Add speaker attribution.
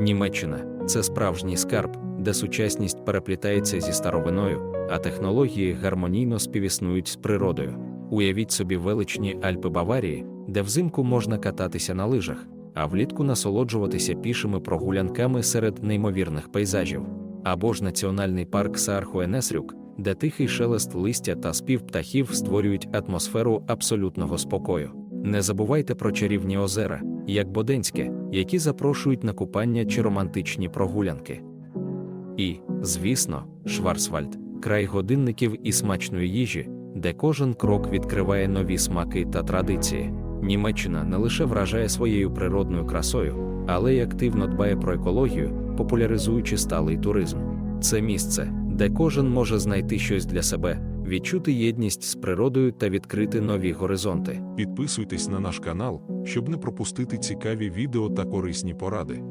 Speaker 1: Німеччина це справжній скарб, де сучасність переплітається зі старовиною, а технології гармонійно співіснують з природою. Уявіть собі величні Альпи Баварії, де взимку можна кататися на лижах, а влітку насолоджуватися пішими прогулянками серед неймовірних пейзажів. Або ж національний парк Саархуенесрюк, де тихий шелест листя та спів птахів створюють атмосферу абсолютного спокою. Не забувайте про чарівні озера, як Боденське, які запрошують на купання чи романтичні прогулянки. І, звісно, Шварцвальд край годинників і смачної їжі, де кожен крок відкриває нові смаки та традиції. Німеччина не лише вражає своєю природною красою, але й активно дбає про екологію, популяризуючи сталий туризм. Це місце, де кожен може знайти щось для себе, відчути єдність з природою та відкрити нові горизонти.
Speaker 2: Підписуйтесь на наш канал, щоб не пропустити цікаві відео та корисні поради.